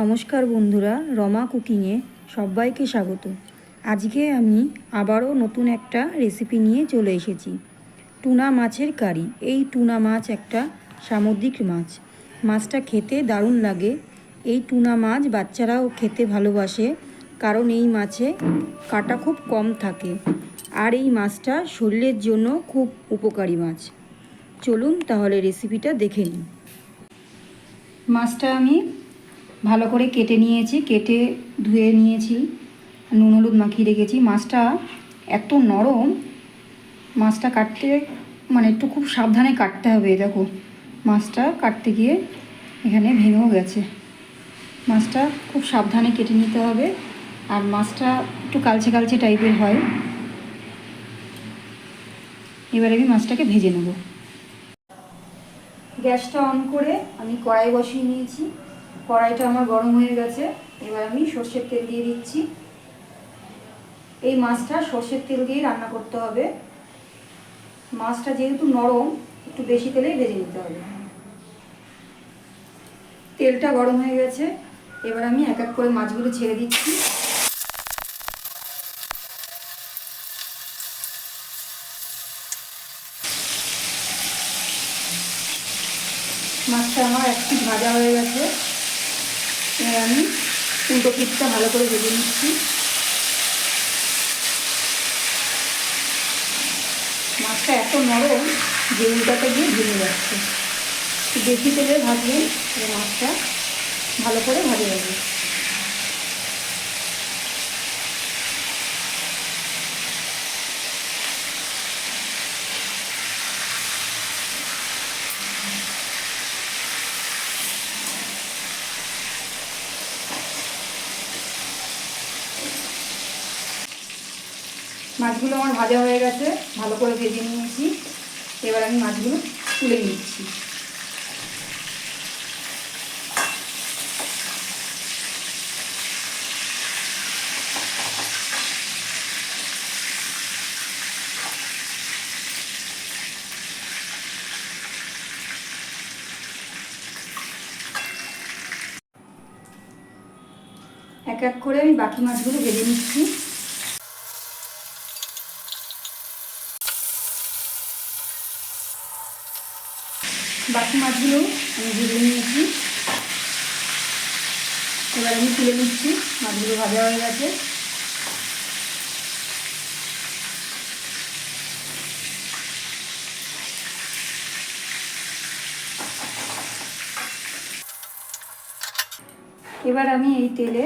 নমস্কার বন্ধুরা, রমা কুকিংয়ে সবাইকে স্বাগত। আজকে আমি আবারও নতুন একটা রেসিপি নিয়ে চলে এসেছি। টুনা মাছের কারি। এই টুনা মাছ একটা সামুদ্রিক মাছ। মাছটা খেতে দারুণ লাগে। এই টুনা মাছ বাচ্চারাও খেতে ভালোবাসে, কারণ এই মাছে কাটা খুব কম থাকে। আর এই মাছটা শরীরের জন্য খুব উপকারী মাছ। চলুন তাহলে রেসিপিটা দেখে নিই। মাছটা আমি ভালো করে কেটে নিয়েছি, কেটে ধুয়ে নিয়েছি, নুন হলুদ মাখিয়ে রেখেছি। মাছটা এত নরম, মাছটা কাটতে মানে একটু খুব সাবধানে কাটতে হবে দেখো। মাছটা কাটতে গিয়ে এখানে ভেঙেও গেছে। মাছটা খুব সাবধানে কেটে নিতে হবে। আর মাছটা একটু কালচে কালচে টাইপের হয়। এবারে আমি মাছটাকে ভেজে নেব। গ্যাসটা অন করে আমি কড়াই বসিয়ে নিয়েছি। কড়াইটা আমার গরম হয়ে গেছে। এবার আমি সর্ষের তেল দিয়ে দিচ্ছি। এই মাছটা সর্ষের তেল দিয়ে রান্না করতে হবে। মাছটা যেহেতু নরম, একটু বেশি তেলেই ভেজে নিতে হবে। তেলটা গরম হয়ে গেছে। এবার আমি এক এক করে মাছগুলো ছেড়ে দিচ্ছি। মাছটা আমার এক পিঠ ভাজা হয়ে গেছে। এবার আমি উল্টো পিঠটা ভালো করে ভেজে নিচ্ছি। মাছটা এত নরম যে উল্টাটা গিয়ে ভেঙে যাচ্ছে। বেশি তেলে ভাজলে মাছটা ভালো করে ভাজে যাবে। মাছগুলো আমার ভাজা হয়ে গেছে, ভালো করে ভেজে নিয়েছি। এবার আমি মাছগুলো তুলে নিচ্ছি। এক এক করে আমি বাকি মাছগুলো ভেজে নিচ্ছি। বাকি মাছগুলো আমি ভেজে নিয়েছি। এবার আমি তুলে নিচ্ছি, মাছগুলো ভাজা হয়ে গেছে। এবার আমি এই তেলে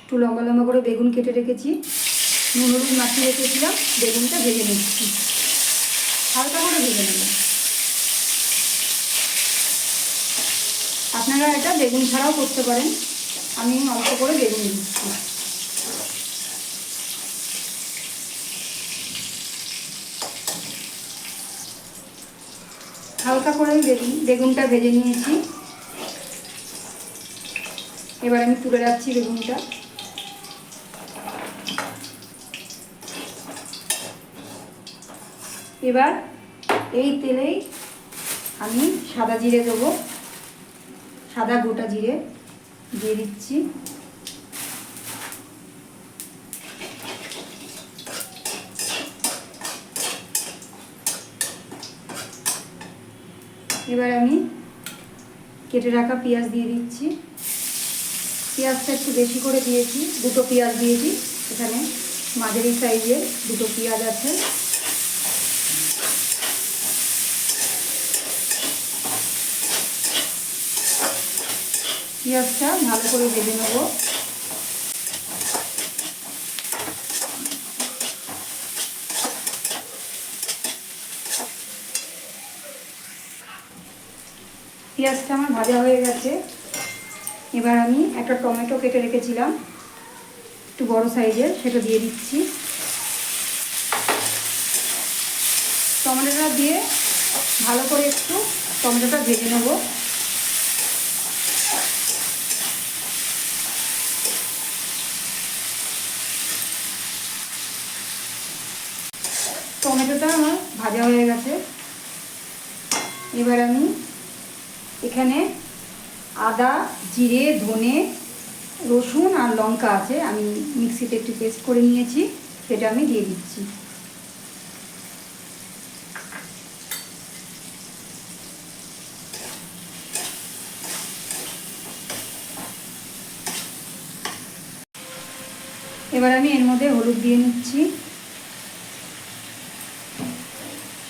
একটু লম্বা লম্বা করে বেগুন কেটে রেখেছি। নুন হলুদ মাখিয়ে রেখেছিলাম, বেগুনটা ভেজে নিচ্ছি। হালকা করে ভেজে নেব। আপনারা এটা বেগুন ছাড়াও করতে পারেন। আমি অল্প করে বেগুন দিচ্ছি। হালকা করে আমি বেগুন, বেগুনটা ভেজে নিয়েছি। এবার আমি তুলে রাখছি বেগুনটা। এবার এই তেলেই আমি সাদা জিরে দেবো। সাদা গোটা জিরে দিয়ে দিচ্ছি। এবার আমি কেটে রাখা পেঁয়াজ দিয়ে দিচ্ছি। পেঁয়াজটা একটু বেশি করে দিয়েছি, দুটো পেঁয়াজ দিয়েছি। এখানে মাঝারি সাইজের দুটো পেঁয়াজ আছে। পেঁয়াজটা ভালো করে ভেজে নেব। পেঁয়াজটা আমার ভাজা হয়ে গেছে। এবার আমি একটা টমেটো কেটে রেখেছিলাম। একটু বড় সাইজের, সেটা দিয়ে দিচ্ছি। টমেটোটা দিয়ে ভালো করে একটু টমেটোটা ভেজে নেব। টমেটোটা আমার ভাজা হয়ে গেছে। এবার আমি এখানে আদা, জিরে, ধনে, রসুন আর লঙ্কা আছে, আমি মিক্সিতে একটু পেস্ট করে নিয়েছি, সেটা আমি দিয়ে দিচ্ছি। এবার আমি এর মধ্যে হলুদ দিয়ে নিচ্ছি।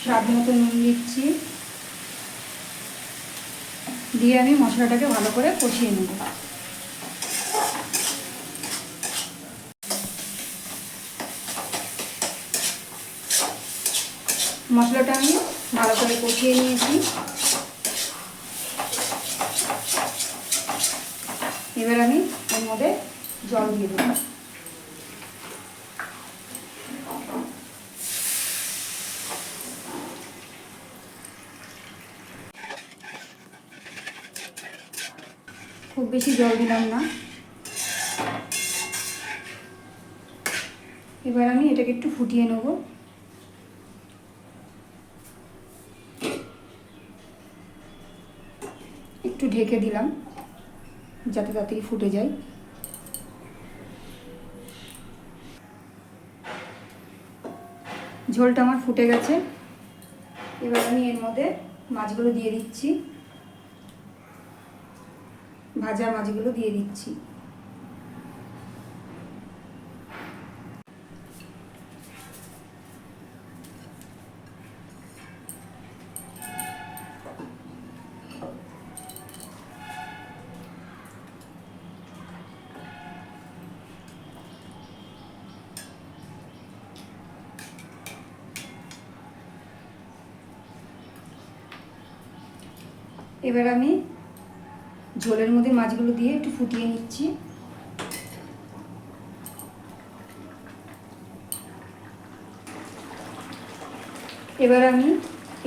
স্বাদ মতো নুন দিচ্ছি। দিয়ে আমি মশলাটাকে ভালো করে কষিয়ে নেব। মশলাটা আমি ভালো করে কষিয়ে নিয়েছি। এবার আমি এর মধ্যে জল দিয়ে দেবো। খুব বেশি জল দিলাম না। এবার আমি এটাকে একটু ফুটিয়ে নেব। একটু ঢেকে দিলাম, যাতে তাড়াতাড়ি ফুটে যায়। ঝোলটা আমার ফুটে গেছে। এবার আমি এর মধ্যে মাছগুলো দিয়ে দিচ্ছি। ভাজা মাছগুলো দিয়ে দিচ্ছি। এবার আমি ঝোলের মধ্যে মাছগুলো দিয়ে একটু ফুটিয়ে নিচ্ছি। এবার আমি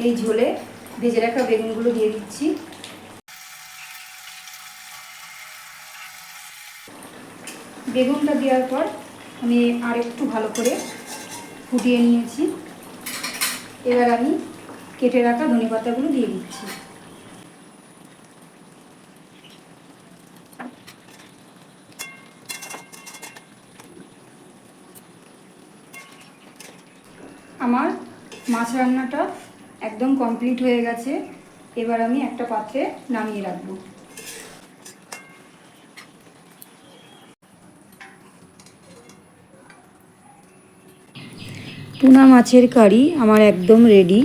এই ঝোলে ভেজে রাখা বেগুনগুলো দিয়ে দিচ্ছি। বেগুনটা দেওয়ার পর আমি আর একটু ভালো করে ফুটিয়ে নিয়েছি। এবার আমি কেটে রাখা ধনে পাতাগুলো দিয়ে দিচ্ছি। আমার মাছ রান্নাটা একদম কমপ্লিট হয়ে গেছে। এবার আমি একটা পাত্রে নামিয়ে রাখব। টুনা মাছের কারি আমার একদম রেডি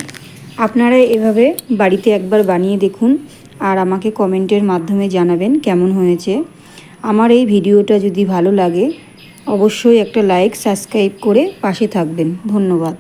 আপনারা এভাবে বাড়িতে একবার বানিয়ে দেখুন আর আমাকে কমেন্টের মাধ্যমে জানাবেন কেমন হয়েছে। আমার এই ভিডিওটা যদি ভালো লাগে, অবশ্যই একটা লাইক সাবস্ক্রাইব করে পাশে থাকবেন। ধন্যবাদ।